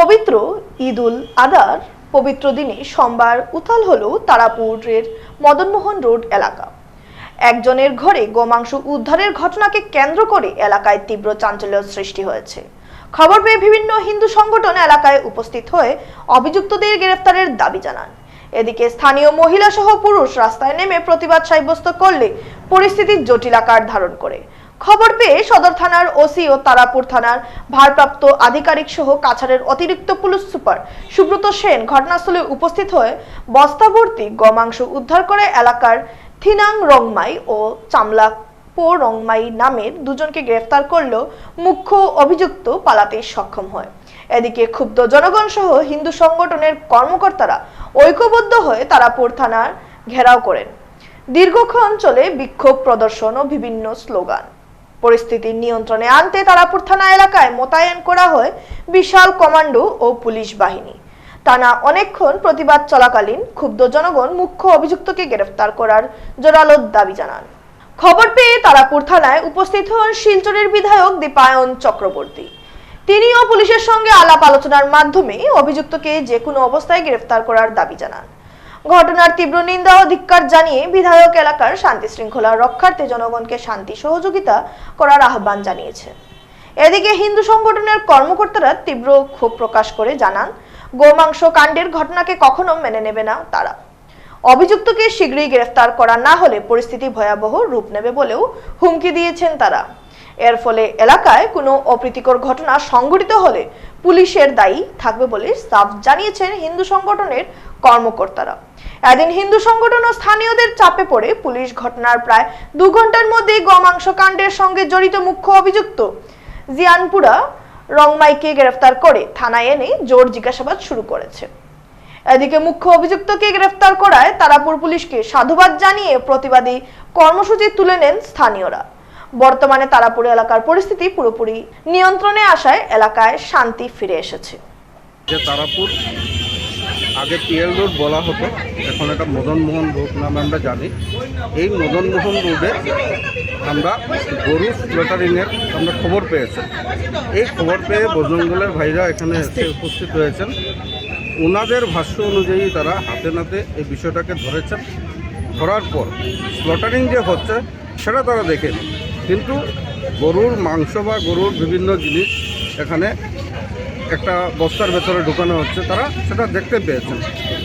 পবিত্র ঈদ উল আদার পবিত্র দিনে সোমবার উথাল হল তারাপুরের মদনমোহন রোড এলাকা। একজনের ঘরে গোমাংস উদ্ধারের ঘটনাকে কেন্দ্র করে এলাকায় তীব্র চাঞ্চল্য সৃষ্টি হয়েছে। খবর পেয়ে বিভিন্ন হিন্দু সংগঠন এলাকায় উপস্থিত হয়ে অভিযুক্তদের গ্রেফতারের দাবি জানান। এদিকে স্থানীয় মহিলা সহ পুরুষ রাস্তায় নেমে প্রতিবাদ সাব্যস্ত করলে পরিস্থিতি জটিল আকার ধারণ করে। খবর পেয়ে সদর থানার ওসি ও তারাপুর থানার ভারপ্রাপ্ত আধিকারিক সহ কাছাড়ের অতিরিক্ত পুলিশ সুপার সুব্রত সেন ঘটনাস্থলে উপস্থিত হয়ে বস্তাভর্তি গমাংস উদ্ধার করে এলাকার থিনাং রংমাই ও চামলা পো রংমাই নামের দুজনকে গ্রেফতার করলেও মুখ্য অভিযুক্ত পালাতে সক্ষম হয়। এদিকে ক্ষুব্ধ জনগণ সহ হিন্দু সংগঠনের কর্মকর্তারা ঐক্যবদ্ধ হয়ে তারাপুর থানার ঘেরাও করেন। দীর্ঘক্ষণ চলে বিক্ষোভ প্রদর্শন ও বিভিন্ন স্লোগান। পরিস্থিতি নিয়ন্ত্রণে আনতে তারাপুর থানা এলাকায় মোতায়েন করা হয় বিশাল কমান্ডো ও পুলিশ বাহিনী। টানা অনেকক্ষণ প্রতিবাদ চলাকালীন ক্ষুব্ধ জনগণ মুখ্য অভিযুক্তকে গ্রেফতার করার জোরালো দাবি জানান। খবর পেয়ে তারাপুর থানায় উপস্থিত হন শিলচরের বিধায়ক দীপায়ন চক্রবর্তী। তিনিও পুলিশের সঙ্গে আলাপ আলোচনার মাধ্যমে অভিযুক্তকে যে কোনো অবস্থায় গ্রেফতার করার দাবি জানান। ঘটনার তীব্র নিন্দা ও ধিক্কার জানিয়ে বিধায়ক এলাকার শান্তি শৃঙ্খলা রক্ষার্থে জনগণকে শান্তি, সহযোগিতা করার আহ্বান জানিয়েছেন এদিকে হিন্দু সংগঠনের কর্মকর্তারা তীব্র ক্ষোভ প্রকাশ করে জানান, গোমাংস কাণ্ডের ঘটনাকে কখনো মেনে নেবে না তারা। অভিযুক্তকে শীঘ্রই গ্রেফতার করা না হলে পরিস্থিতি ভয়াবহ রূপ নেবে বলেও হুমকি দিয়েছেন তারা। এর ফলে এলাকায় কোনো অপ্রীতিকর ঘটনা সংঘটিত হলে পুলিশের দায়ী থাকবে বলে সাফ জানিয়েছেন হিন্দু সংগঠনের কর্মকর্তারা। এদিন হিন্দু সংগঠন ও স্থানীয়দের চাপে পড়ে পুলিশ ঘটনার প্রায় দু ঘণ্টার মধ্যেই গমাংস কাণ্ডের সঙ্গে জড়িত মুখ্য অভিযুক্ত জিয়ানপুরা রংমাইকে গ্রেফতার করে থানায় এনে জোর জিজ্ঞাসাবাদ শুরু করেছে। এদিকে মুখ্য অভিযুক্তকে গ্রেফতার করায় তারাপুর পুলিশকে সাধুবাদ জানিয়ে প্রতিবাদী কর্মসূচি তুলে নেন স্থানীয়রা। বর্তমানে তারাপুর এলাকার পরিস্থিতি পুরোপুরি নিয়ন্ত্রণে আসায় এলাকায় শান্তি ফিরে এসেছে। যে তারাপুর, আগে পিএল রোড বলা হতো, এখন এটা মদনমোহন রোড নামে আমরা জানি। এই মদনমোহন রোডে আমরা গরু স্লোটারিংয়ের আমরা খবর পেয়েছি। এই খবর পেয়ে বজরঙ্গলের ভাইরা এখানে এসে উপস্থিত হয়েছেন। ওনাদের ভাষ্য অনুযায়ী তারা হাতে নাতে এই বিষয়টাকে ধরেছেন। ধরার পর স্লটারিং যে হচ্ছে, সেটা তারা দেখেন। কিন্তু গরুর মাংস বা গরুর বিভিন্ন জিনিস এখানে একটা বস্তার ভেতরে ঢুকানো হচ্ছে, তারা সেটা দেখতে পেয়েছেন।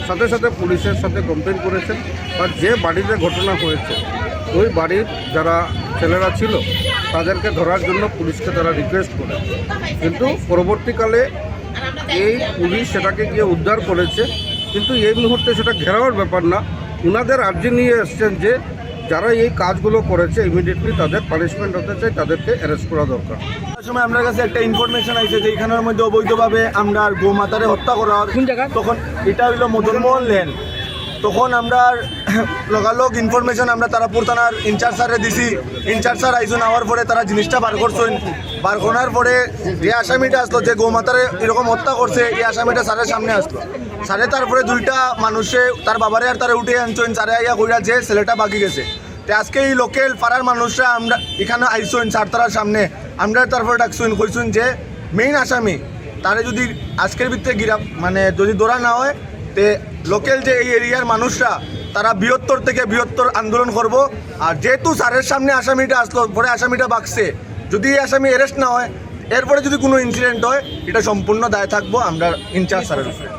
সাথে সাথে পুলিশের সাথে কমপ্লেন করেছেন আর যে বাড়িতে ঘটনা হয়েছে, ওই বাড়ির যারা ছেলেরা ছিল, তাদেরকে ধরার জন্য পুলিশকে তারা রিকোয়েস্ট করে কিন্তু পরবর্তীকালে এই পুলিশ সেটাকে গিয়ে উদ্ধার করেছে, কিন্তু এই মুহূর্তে সেটা ঘেরাওয়ার ব্যাপার না। ওনাদের আর্জি নিয়ে এসছেন যে যারা এই কাজগুলো করেছে ইমিডিয়েটলি তাদের পানিশমেন্ট হতে চাই তাদেরকে অ্যারেস্ট করা দরকার। সময় আমার কাছে একটা ইনফরমেশন আইছে যে এখানের মধ্যে অবৈধভাবে আমরা গোমাতারে হত্যা করা জায়গা? তখন এটা হইল মদনমোহন লেন। তখন আমরা লগালগ ইনফরমেশন আমরা তারাপুর থানার ইনচার্জ স্যারে দিছি। ইনচার্জ স্যার আইসুন হওয়ার পরে তারা জিনিসটা বার করছেন। বার করার পরে যে আসামিটা আসলো, যে গোমাতারে এরকম হত্যা করছে, এই আসামিটা স্যারের সামনে আসলো। স্যারে তারপরে দুইটা মানুষে তার বাবারে আর তারা উঠে আনছেন, স্যারে আইয়া কইরা যে ছেলেটা বাকি গেছে। তো আজকে এই লোকাল পাড়ার মানুষরা আমরা এখানে আইসুন চার তারার সামনে। আমরা তারপরে ডাকছুন কইসুন যে মেইন আসামি, তারে যদি আজকের ভিতরে গিরা মানে যদি দৌড়া না হয় তে লোকাল যে এই এরিয়ার মানুষরা, তারা বৃহত্তর থেকে বৃহত্তর আন্দোলন করব। আর যেহেতু স্যারের সামনে আসামিটা আসলো, পরে আসামিটা বাকছে যদি এই আসামি অ্যারেস্ট না হয়, এরপরে যদি কোনো ইনসিডেন্ট হয়, এটা সম্পূর্ণ দায় থাকব, আমরা ইনচার্জ স্যারের উপরে।